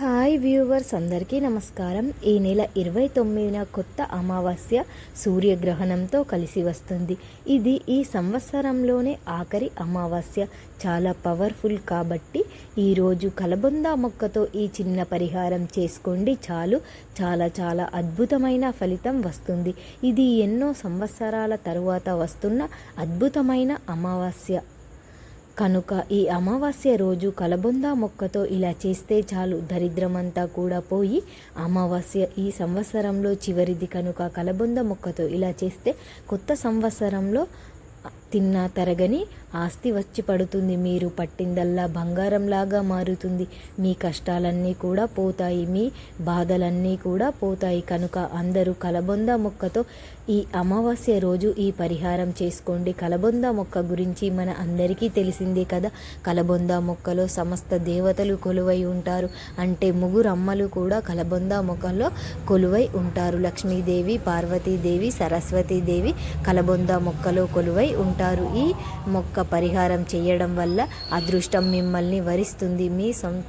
Hi viewers అందరికీ నమస్కారం. ఈ నెల ఇరవై తొమ్మిదిన కొత్త అమావాస్య సూర్యగ్రహణంతో కలిసి వస్తుంది. ఇది ఈ సంవత్సరంలోనే ఆఖరి అమావాస్య. చాలా పవర్ఫుల్ కాబట్టి ఈరోజు కలబొంద మొక్కతో ఈ చిన్న పరిహారం చేసుకోండి. చాలు. చాలా చాలా అద్భుతమైన ఫలితం వస్తుంది. ఇది ఎన్నో సంవత్సరాల తరువాత వస్తున్న అద్భుతమైన అమావాస్య. కనుక ఈ అమావాస్య రోజు కలబొంద మొక్కతో ఇలా చేస్తే చాలు. దరిద్రమంతా కూడా పోయి అమావాస్య ఈ సంవత్సరంలో చివరిది కనుక కలబొంద మొక్కతో ఇలా చేస్తే కొత్త సంవత్సరంలో తిన్నా తరగని ఆస్తి వచ్చి పడుతుంది. మీరు పట్టిందల్లా బంగారంలాగా మారుతుంది. మీ కష్టాలన్నీ కూడా పోతాయి. మీ బాధలన్నీ కూడా పోతాయి. కనుక అందరూ కలబొంద మొక్కతో ఈ అమావాస్య రోజు ఈ పరిహారం చేసుకోండి. కలబొంద మొక్క గురించి మన అందరికీ తెలిసిందే కదా. కలబొంద మొక్కలో సమస్త దేవతలు కొలువై ఉంటారు. అంటే ముగ్గురు అమ్మలు కూడా కలబొంద మొక్కలో కొలువై ఉంటారు. లక్ష్మీదేవి పార్వతీదేవి సరస్వతీదేవి కలబొంద మొక్కలో కొలువై ఉంటారు. ఈ మొక్క పరిహారం చేయడం వల్ల అదృష్టం మిమ్మల్ని వరిస్తుంది. మీ సొంత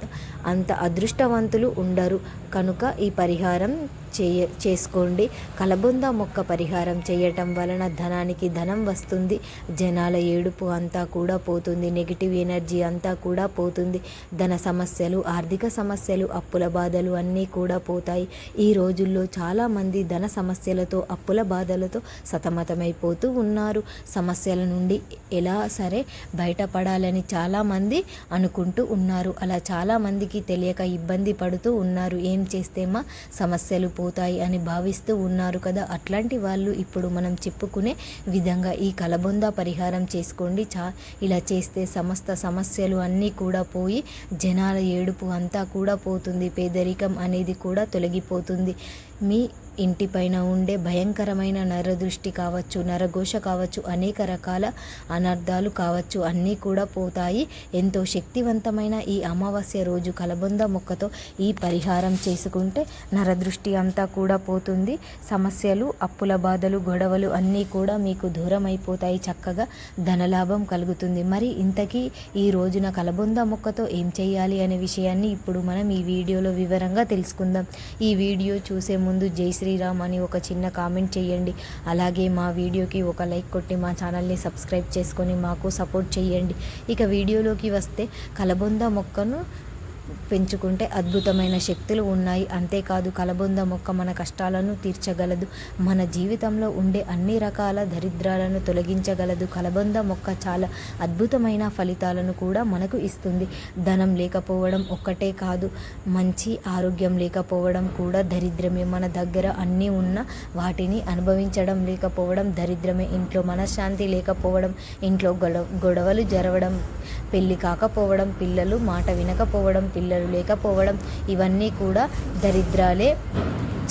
అంత అదృష్టవంతులు ఉండరు. కనుక ఈ పరిహారం చేయ చేసుకోండి. కలబొంద మొక్క పరిహారం చేయటం వలన ధనానికి ధనం వస్తుంది. జనాల ఏడుపు అంతా కూడా పోతుంది. నెగిటివ్ ఎనర్జీ అంతా కూడా పోతుంది. ధన సమస్యలు ఆర్థిక సమస్యలు అప్పుల బాధలు అన్నీ కూడా పోతాయి. ఈ రోజుల్లో చాలామంది ధన సమస్యలతో అప్పుల బాధలతో సతమతమైపోతూ ఉన్నారు. సమస్యల నుండి ఎలా సరే బయటపడాలని చాలామంది అనుకుంటూ ఉన్నారు. అలా చాలామంది చాలామందికి తెలియక ఇబ్బంది పడుతూ ఉన్నారు. ఏం చేస్తే మా సమస్యలు పోతాయి అని భావిస్తూ ఉన్నారు కదా. అట్లాంటి వాళ్ళు ఇప్పుడు మనం చెప్పుకునే విధంగా ఈ కలబొంద పరిహారం చేసుకోండి. చా ఇలా చేస్తే సమస్త సమస్యలు అన్నీ కూడా పోయి జనాల ఏడుపు అంతా కూడా పోతుంది. పేదరికం అనేది కూడా తొలగిపోతుంది. మీ ఇంటిపైన ఉండే భయంకరమైన నరదృష్టి కావచ్చు నరఘోష కావచ్చు అనేక రకాల అనర్థాలు కావచ్చు అన్నీ కూడా పోతాయి. ఎంతో శక్తివంతమైన ఈ అమావాస్య రోజు కలబొంద మొక్కతో ఈ పరిహారం చేసుకుంటే నరదృష్టి అంతా కూడా పోతుంది. సమస్యలు అప్పుల బాధలు గొడవలు అన్నీ కూడా మీకు దూరం అయిపోతాయి చక్కగా ధనలాభం కలుగుతుంది. మరి ఇంతకీ ఈ రోజున కలబొంద మొక్కతో ఏం చేయాలి అనే విషయాన్ని ఇప్పుడు మనం ఈ వీడియోలో వివరంగా తెలుసుకుందాం. ఈ వీడియో చూసే ముందు జై శ్రీరామ్ అని ఒక చిన్న కామెంట్ చేయండి. అలాగే మా వీడియోకి ఒక లైక్ కొట్టి మా ఛానల్ని సబ్స్క్రైబ్ చేసుకొని మాకు సపోర్ట్ చేయండి. ఇక వీడియోలోకి వస్తే కలబొంద మొక్కను పెంచుకుంటే అద్భుతమైన శక్తులు ఉన్నాయి. అంతేకాదు కలబొంద మొక్క మన కష్టాలను తీర్చగలదు. మన జీవితంలో ఉండే అన్ని రకాల దరిద్రాలను తొలగించగలదు. కలబొంద మొక్క చాలా అద్భుతమైన ఫలితాలను కూడా మనకు ఇస్తుంది. ధనం లేకపోవడం ఒక్కటే కాదు మంచి ఆరోగ్యం లేకపోవడం కూడా దరిద్రమే. మన దగ్గర అన్నీ ఉన్న వాటిని అనుభవించడం లేకపోవడం దరిద్రమే. ఇంట్లో మనశ్శాంతి లేకపోవడం ఇంట్లో గొడవ గొడవలు జరగడం పెళ్ళి కాకపోవడం పిల్లలు మాట వినకపోవడం పిల్లలు లేకపోవడం ఇవన్నీ కూడా దరిద్రాలే.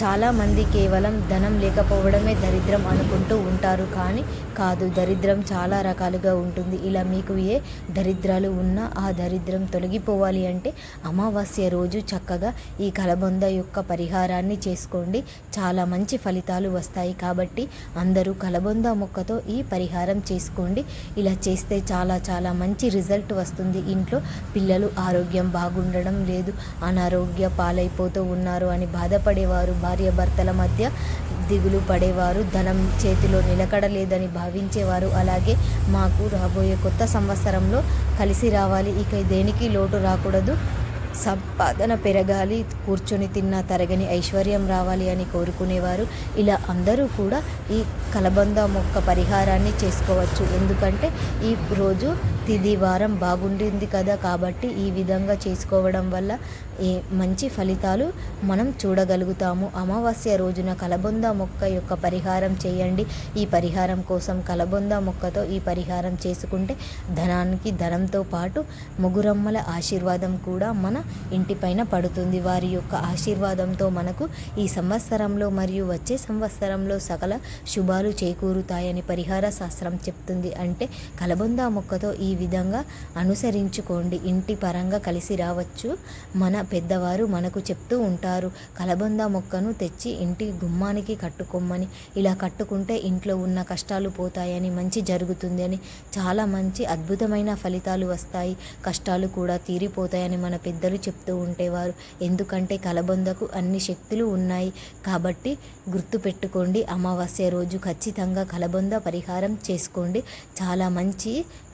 చాలామంది కేవలం ధనం లేకపోవడమే దరిద్రం అనుకుంటూ ఉంటారు కానీ కాదు దరిద్రం చాలా రకాలుగా ఉంటుంది. ఇలా మీకు ఏ దరిద్రాలు ఉన్నా ఆ దరిద్రం తొలగిపోవాలి అంటే అమావాస్య రోజు చక్కగా ఈ కలబొంద యొక్క పరిహారాన్ని చేసుకోండి. చాలా మంచి ఫలితాలు వస్తాయి కాబట్టి అందరూ కలబొంద మొక్కతో ఈ పరిహారం చేసుకోండి. ఇలా చేస్తే చాలా చాలా మంచి రిజల్ట్ వస్తుంది. ఇంట్లో పిల్లలు ఆరోగ్యం బాగుండడం లేదు అనారోగ్య పాలైపోతూ ఉన్నారు అని బాధపడేవారు భార్యభర్తల మధ్య దిగులు పడేవారు. ధనం చేతిలో నిలకడలేదని భావించేవారు. అలాగే మాకు రాబోయే కొత్త సంవత్సరంలో కలిసి రావాలి. ఇక దేనికి లోటు రాకూడదు. సంపాదన పెరగాలి. కూర్చొని తిన్న తరగని ఐశ్వర్యం రావాలి అని కోరుకునేవారు. ఇలా అందరూ కూడా ఈ కలబంద మొక్క పరిహారాన్ని చేసుకోవచ్చు. ఎందుకంటే ఈ రోజు ప్రతిదీ వారం బాగుండింది కదా కాబట్టి ఈ విధంగా చేసుకోవడం వల్ల ఏ మంచి ఫలితాలు మనం చూడగలుగుతాము. అమావాస్య రోజున కలబొంద మొక్క యొక్క పరిహారం చేయండి. ఈ పరిహారం కోసం కలబొంద మొక్కతో ఈ పరిహారం చేసుకుంటే ధనానికి ధనంతో పాటు ముగురమ్మల ఆశీర్వాదం కూడా మన ఇంటిపైన పడుతుంది. వారి యొక్క ఆశీర్వాదంతో మనకు ఈ సంవత్సరంలో మరియు వచ్చే సంవత్సరంలో సకల శుభాలు చేకూరుతాయని పరిహార శాస్త్రం చెప్తుంది. అంటే కలబొంద మొక్కతో ఈ విధంగా అనుసరించుకోండి. ఇంటి పరంగా కలిసి రావచ్చు. మన పెద్దవారు మనకు చెప్తూ ఉంటారు కలబంద మొక్కను తెచ్చి ఇంటి గుమ్మానికి కట్టుకోమని ఇలా కట్టుకుంటే ఇంట్లో ఉన్న కష్టాలు పోతాయని మంచి జరుగుతుంది అని చాలా మంచి అద్భుతమైన ఫలితాలు వస్తాయి. కష్టాలు కూడా తీరిపోతాయని మన పెద్దలు చెప్తూ ఉండేవారు ఎందుకంటే కలబొందకు అన్ని శక్తులు ఉన్నాయి. కాబట్టి గుర్తుపెట్టుకోండి అమావాస్య రోజు ఖచ్చితంగా కలబొంద పరిహారం చేసుకోండి. చాలా మంచి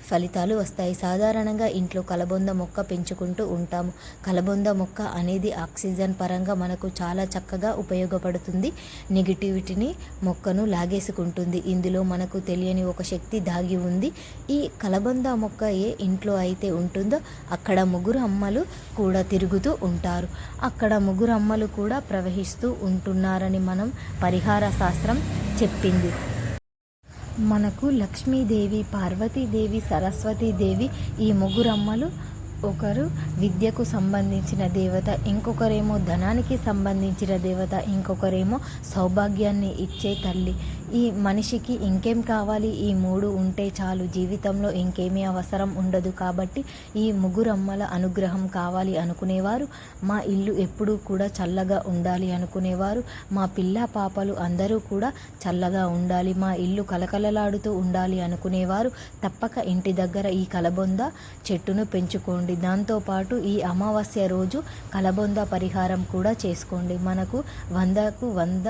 ఫలితాలు వస్తాయి. సాధారణంగా ఇంట్లో కలబొంద మొక్క పెంచుకుంటూ ఉంటాము. కలబొంద మొక్క అనేది ఆక్సిజన్ పరంగా మనకు చాలా చక్కగా ఉపయోగపడుతుంది. నెగిటివిటీని మొక్కను లాగేసుకుంటుంది. ఇందులో మనకు తెలియని ఒక శక్తి దాగి ఉంది. ఈ కలబొంద మొక్క ఏ ఇంట్లో అయితే ఉంటుందో అక్కడ ముగ్గురు అమ్మలు కూడా తిరుగుతూ ఉంటారు. అక్కడ ముగ్గురు అమ్మలు కూడా ప్రవహిస్తూ ఉంటున్నారని మనం పరిహార శాస్త్రం చెప్పింది. మనకు లక్ష్మీదేవి పార్వతీదేవి సరస్వతీదేవి ఈ ముగ్గురమ్మలు ఒకరు విద్యకు సంబంధించిన దేవత ఇంకొకరేమో ధనానికి సంబంధించిన దేవత ఇంకొకరేమో సౌభాగ్యాన్ని ఇచ్చే తల్లి. ఈ మనిషికి ఇంకేం కావాలి? ఈ మూడు ఉంటే చాలు. జీవితంలో ఇంకేమీ అవసరం ఉండదు కాబట్టి ఈ ముగ్గురమ్మల అనుగ్రహం కావాలి అనుకునేవారు. మా ఇల్లు ఎప్పుడూ కూడా చల్లగా ఉండాలి అనుకునేవారు. మా పిల్ల పాపలు అందరూ కూడా చల్లగా ఉండాలి. మా ఇల్లు కలకలలాడుతూ ఉండాలి అనుకునేవారు. తప్పక ఇంటి దగ్గర ఈ కలబొంద చెట్టును పెంచుకోండి. దాంతోపాటు ఈ అమావాస్య రోజు కలబొంద పరిహారం కూడా చేసుకోండి. మనకు వందకు వంద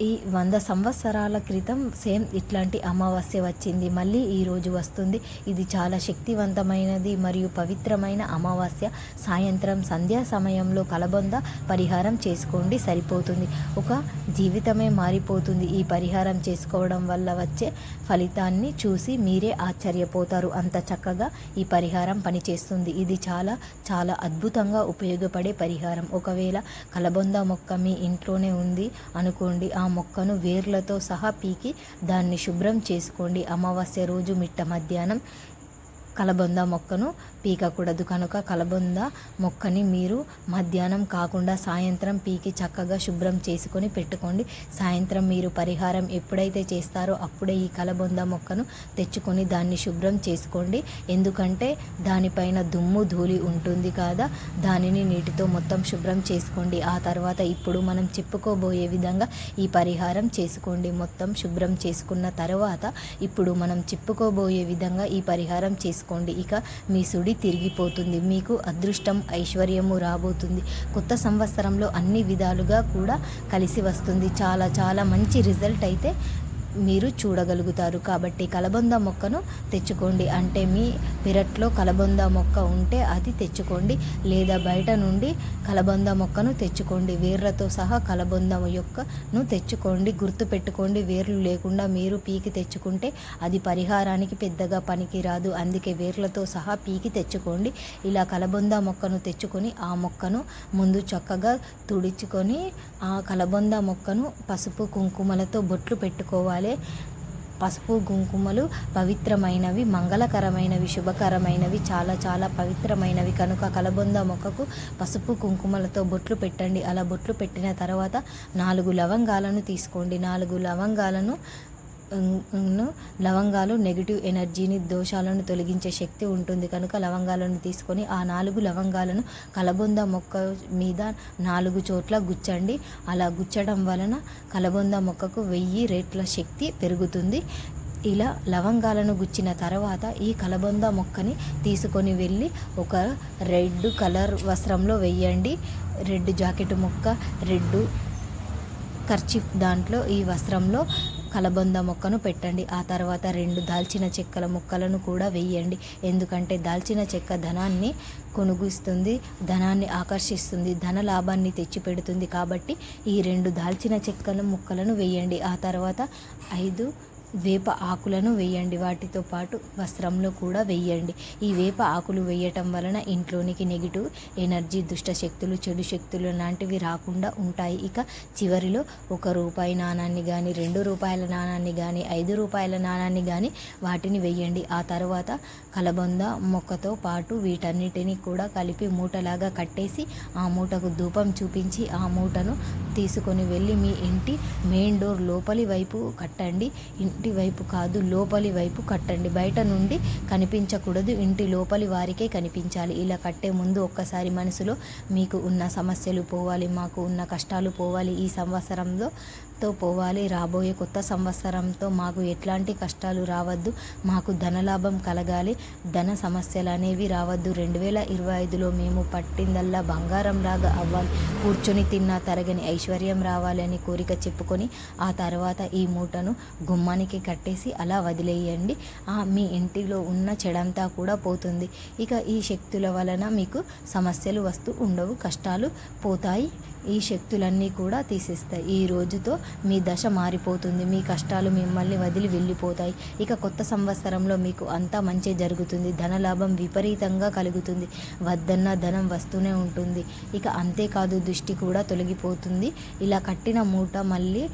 ఈ వంద సంవత్సరాల క్రితం సేమ్ ఇట్లాంటి అమావాస్య వచ్చింది. మళ్ళీ ఈరోజు వస్తుంది. ఇది చాలా శక్తివంతమైనది మరియు పవిత్రమైన అమావాస్య. సాయంత్రం సంధ్యా సమయంలో కలబొంద పరిహారం చేసుకోండి. సరిపోతుంది. ఒక జీవితమే మారిపోతుంది. ఈ పరిహారం చేసుకోవడం వల్ల వచ్చే ఫలితాన్ని చూసి మీరే ఆశ్చర్యపోతారు. అంత చక్కగా ఈ పరిహారం పనిచేస్తుంది. ఇది చాలా చాలా అద్భుతంగా ఉపయోగపడే పరిహారం. ఒకవేళ కలబొంద మొక్క మీ ఇంట్లోనే ఉంది అనుకోండి ఆ మొక్కను వేర్లతో సహా పీకి దాన్ని శుభ్రం చేసుకోండి. అమావాస్య రోజు మిట్ట మధ్యాహ్నం కలబొంద మొక్కను పీకకూడదు. కనుక కలబొంద మొక్కని మీరు మధ్యాహ్నం కాకుండా సాయంత్రం పీకి చక్కగా శుభ్రం చేసుకొని పెట్టుకోండి. సాయంత్రం మీరు పరిహారం ఎప్పుడైతే చేస్తారో అప్పుడే ఈ కలబొంద మొక్కను తెచ్చుకొని దాన్ని శుభ్రం చేసుకోండి. ఎందుకంటే దానిపైన దుమ్ము ధూళి ఉంటుంది కదా? దానిని నీటితో మొత్తం శుభ్రం చేసుకోండి. ఆ తర్వాత ఇప్పుడు మనం చెప్పుకోబోయే విధంగా ఈ పరిహారం చేసుకోండి. మొత్తం శుభ్రం చేసుకున్న తర్వాత ఇప్పుడు మనం చెప్పుకోబోయే విధంగా ఈ పరిహారం చేసుకోండి ఇక మీ సుడి తిరిగిపోతుంది. మీకు అదృష్టం ఐశ్వర్యము రాబోతుంది. కొత్త సంవత్సరంలో అన్ని విధాలుగా కూడా కలిసి వస్తుంది. చాలా చాలా మంచి రిజల్ట్ అయితే మీరు చూడగలుగుతారు. కాబట్టి కలబంద మొక్కను తెచ్చుకోండి. అంటే మీ పెరట్లో కలబంద మొక్క ఉంటే అది తెచ్చుకోండి. లేదా బయట నుండి కలబంద మొక్కను తెచ్చుకోండి. వేర్లతో సహా కలబంద యొక్కను తెచ్చుకోండి. గుర్తు పెట్టుకోండి. వేర్లు లేకుండా మీరు పీకి తెచ్చుకుంటే అది పరిహారానికి పెద్దగా పనికి రాదు అందుకే వేర్లతో సహా పీకి తెచ్చుకోండి. ఇలా కలబంద మొక్కను తెచ్చుకొని ఆ మొక్కను ముందు చక్కగా తుడుచుకొని ఆ కలబంద మొక్కను పసుపు కుంకుమలతో బొట్లు పెట్టుకోవాలి. పసుపు కుంకుమలు పవిత్రమైనవి మంగళకరమైనవి శుభకరమైనవి చాలా చాలా పవిత్రమైనవి. కనుక కలబొంద మొక్కకు పసుపు కుంకుమలతో బొట్లు పెట్టండి. అలా బొట్లు పెట్టిన తర్వాత నాలుగు లవంగాలను తీసుకోండి. నాలుగు లవంగాలను లవంగాలు నెగిటివ్ ఎనర్జీని దోషాలను తొలగించే శక్తి ఉంటుంది. కనుక లవంగాలను తీసుకొని ఆ నాలుగు లవంగాలను కలబొంద మొక్క మీద నాలుగు చోట్ల గుచ్చండి. అలా గుచ్చడం వలన కలబొంద మొక్కకు వెయ్యి రేట్ల శక్తి పెరుగుతుంది. ఇలా లవంగాలను గుచ్చిన తర్వాత ఈ కలబొంద మొక్కని తీసుకొని వెళ్ళి ఒక రెడ్ కలర్ వస్త్రంలో వెయ్యండి రెడ్ జాకెట్ మొక్క రెడ్ కర్చీఫ్ దాంట్లో ఈ వస్త్రంలో కలబంద మొక్కను పెట్టండి. ఆ తర్వాత రెండు దాల్చిన చెక్కల ముక్కలను కూడా వేయండి. ఎందుకంటే దాల్చిన చెక్క ధనాన్ని కొనుగిస్తుంది ధనాన్ని ఆకర్షిస్తుంది ధన లాభాన్ని తెచ్చిపెడుతుంది. కాబట్టి ఈ రెండు దాల్చిన చెక్కల ముక్కలను వేయండి. ఆ తర్వాత ఐదు వేప ఆకులను వేయండి. వాటితో పాటు వస్త్రంలో కూడా వేయండి. ఈ వేప ఆకులు వేయటం వలన ఇంట్లోనికి నెగిటివ్ ఎనర్జీ దుష్ట శక్తులు చెడు శక్తులు లాంటివి రాకుండా ఉంటాయి. ఇక చివరిలో ఒక రూపాయి నాణాన్ని కానీ రెండు రూపాయల నాణాన్ని కానీ ఐదు రూపాయల నాణాన్ని కానీ వాటిని వేయండి. ఆ తర్వాత కలబంద మొక్కతో పాటు వీటన్నిటిని కూడా కలిపి మూటలాగా కట్టేసి ఆ మూటకు ధూపం చూపించి ఆ మూటను తీసుకొని వెళ్ళి మీ ఇంటి మెయిన్ డోర్ లోపలి వైపు కట్టండి. బయటి వైపు కాదు లోపలి వైపు కట్టండి. బయట నుండి కనిపించకూడదు. ఇంటి లోపలి వారికే కనిపించాలి. ఇలా కట్టే ముందు ఒక్కసారి మనసులో మీకు ఉన్న సమస్యలు పోవాలి మాకు ఉన్న కష్టాలు పోవాలి. ఈ సంవత్సరంలో తో పోవాలి. రాబోయే కొత్త సంవత్సరంతో మాకు ఎట్లాంటి కష్టాలు రావద్దు. మాకు ధనలాభం కలగాలి. ధన సమస్యలు అనేవి రావద్దు. రెండు వేల ఇరవై ఐదులో మేము పట్టిందల్లా బంగారంలాగా అవ్వాలి. కూర్చొని తిన్నా తరగని ఐశ్వర్యం రావాలి అని కోరిక చెప్పుకొని ఆ తర్వాత ఈ మూటను గుమ్మానికి కట్టేసి అలా వదిలేయండి. ఆ మీ ఇంటిలో ఉన్న చెడంతా కూడా పోతుంది. ఇక ఈ శక్తుల వలన మీకు సమస్యలు వస్తూ ఉండవు. కష్టాలు పోతాయి. ఈ శక్తులన్నీ కూడా తీసేస్తాయి. ఈ రోజుతో మీ దశ మారిపోతుంది. మీ కష్టాలు మిమ్మల్ని వదిలి వెళ్ళిపోతాయి. ఇక కొత్త సంవత్సరంలో మీకు అంతా మంచి జరుగుతుంది. ధనలాభం విపరీతంగా కలుగుతుంది. వద్దన్న ధనం వస్తూనే ఉంటుంది. ఇక అంతేకాదు దృష్టి కూడా తొలగిపోతుంది. ఇలా కట్టిన మూట మళ్ళీ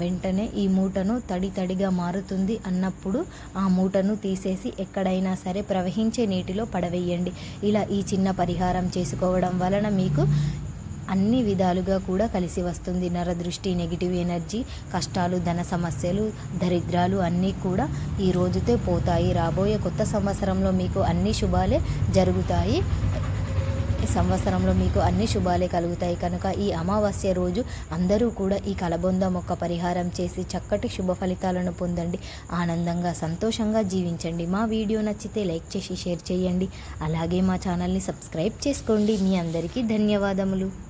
వెంటనే ఈ మూటను తడి తడిగా మారుతుంది అన్నప్పుడు ఆ మూటను తీసేసి ఎక్కడైనా సరే ప్రవహించే నీటిలో పడవేయండి. ఇలా ఈ చిన్న పరిహారం చేసుకోవడం వలన మీకు అన్ని విధాలుగా కూడా కలిసి వస్తుంది. నరదృష్టి నెగిటివ్ ఎనర్జీ కష్టాలు ధన సమస్యలు దరిద్రాలు అన్నీ కూడా ఈ రోజుతో పోతాయి. రాబోయే కొత్త సంవత్సరంలో మీకు అన్ని శుభాలే జరుగుతాయి. ఈ సంవత్సరంలో మీకు అన్ని శుభాలే కలుగుతాయి. కనుక ఈ అమావాస్య రోజు అందరూ కూడా ఈ కలబొంద మొక్క పరిహారం చేసి చక్కటి శుభ ఫలితాలను పొందండి. ఆనందంగా సంతోషంగా జీవించండి. మా వీడియో నచ్చితే లైక్ చేసి షేర్ చేయండి. అలాగే మా ఛానల్ని సబ్స్క్రైబ్ చేసుకోండి. మీ అందరికీ ధన్యవాదములు.